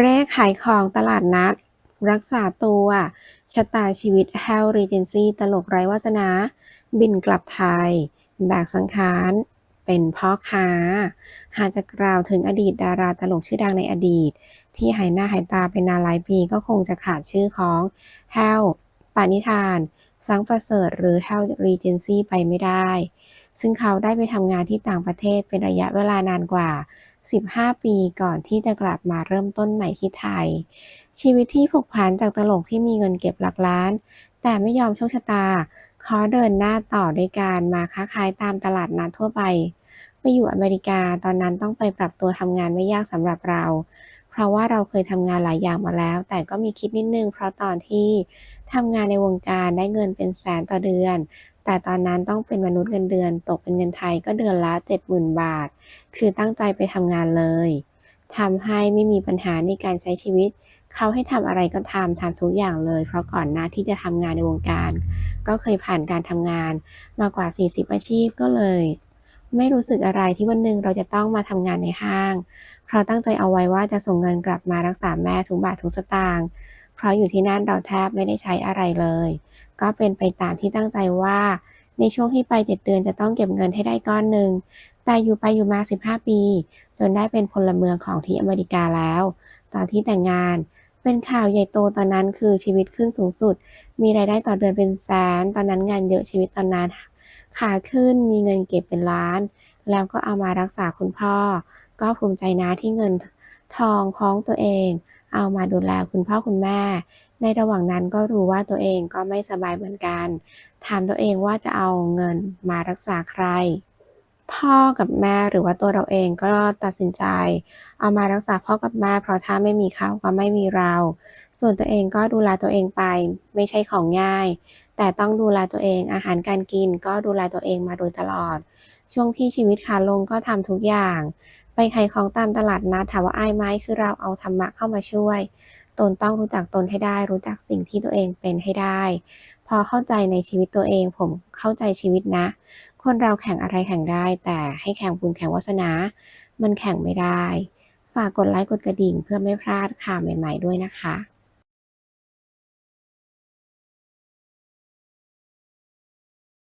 เร่ขายของตลาดนัด รักษาตัวชะตาชีวิตแฮลรีเจนซี่ตลกไร้วาสนา บินกลับไทย แบกสังขารเป็นพ่อค้า หากจะกล่าวถึงอดีตดาราตลกชื่อดังในอดีต ที่หายหน้าหายตาไปนานหลายปีก็คงจะขาดชื่อของแฮลปานิธาน สังประเสริฐหรือแฮลรีเจนซี่ไปไม่ได้ซึ่งเขาได้ไปทำงานที่ต่างประเทศเป็นระยะเวลานานกว่า 15 ปีก่อนที่จะกลับมาเริ่มต้นใหม่ที่ไทย ชีวิตที่ผูกผันจากตลกที่มีเงินเก็บหลักล้าน แต่ไม่ยอมโชคชะตาเขอเดินหน้าต่อด้วยการมาค้าขายตามตลาดนัดทั่วไป ไปอยู่อเมริกาตอนนั้นต้องไปปรับตัวทำงานไม่ยากสำหรับเราเพราะว่าเราเคยทำงานหลายอย่างมาแล้ว แต่ก็มีคิดนิดนึง เพราะตอนที่ทำงานในวงการได้เงินเป็นแสนต่อเดือน แต่ตอนนั้นต้องเป็นมนุษย์เงินเดือน ตกเป็นเงินไทยก็เดือนละ 70,000 บาท คือตั้งใจไปทำงานเลยทำให้ไม่มีปัญหาในการใช้ชีวิต เขาให้ทำอะไรก็ทำทำทุกอย่างเลย เพราะก่อนหน้าที่จะทำงานในวงการ ก็เคยผ่านการทำงานมากว่า 40 อาชีพก็เลย ไม่รู้สึกอะไรที่วันหนึ่งเราจะต้องมาทำงานในห้าง เพราะตั้งใจเอาไว้ว่าจะส่งเงินกลับมารักษาแม่ทุกบาททุกสตางค์ เพราะอยู่ที่นั่นเราแทบไม่ได้ใช้อะไรเลย ก็เป็นไปตามที่ตั้งใจว่า ในช่วงที่ไป7เดือนจะต้องเก็บเงินให้ได้ก้อนหนึ่ง แต่อยู่ไปอยู่มา 15 ปี จนได้เป็นพลเมืองของที่อเมริกาแล้ว ตอนที่แต่งงานเป็นข่าวใหญ่โตตอนนั้นคือชีวิตขึ้นสูงสุด มีรายได้ต่อเดือนเป็นแสน ตอนนั้นงานเยอะชีวิตตอนนั้นขาขึ้นมีเงินเก็บเป็นล้าน แล้วก็เอามารักษาคุณพ่อ ก็ภูมิใจนะที่เงินทองของตัวเอง เอามาดูแลคุณพ่อคุณแม่ ในระหว่างนั้นก็รู้ว่าตัวเองก็ไม่สบายเหมือนกัน ถามตัวเองว่าจะเอาเงินมารักษาใคร พ่อกับแม่หรือว่าตัวเราเองก็ตัดสินใจ เอามารักษาพ่อกับแม่เพราะถ้าไม่มีเขาก็ไม่มีเรา ส่วนตัวเองก็ดูแลตัวเองไป ไม่ใช่ของง่าย แต่ต้องดูแลตัวเองอาหารการกินก็ดูแลตัวเองมาโดยตลอด ช่วงที่ชีวิตขาลงก็ทำทุกอย่าง ไปขายของตามตลาดนัดถามว่าอายไหมคือเราเอาธรรมะเข้ามาช่วย ตนต้องรู้จักตนให้ได้ รู้จักสิ่งที่ตัวเองเป็นให้ได้ พอเข้าใจในชีวิตตัวเองผมเข้าใจชีวิตนะ คนเราแข่งอะไรแข่งได้ แต่ให้แข่งบุญแข่งวาสนา มันแข่งไม่ได้ ฝากกดไลค์กดกระดิ่งเพื่อไม่พลาดข่าวใหม่ ๆ ด้วยนะคะ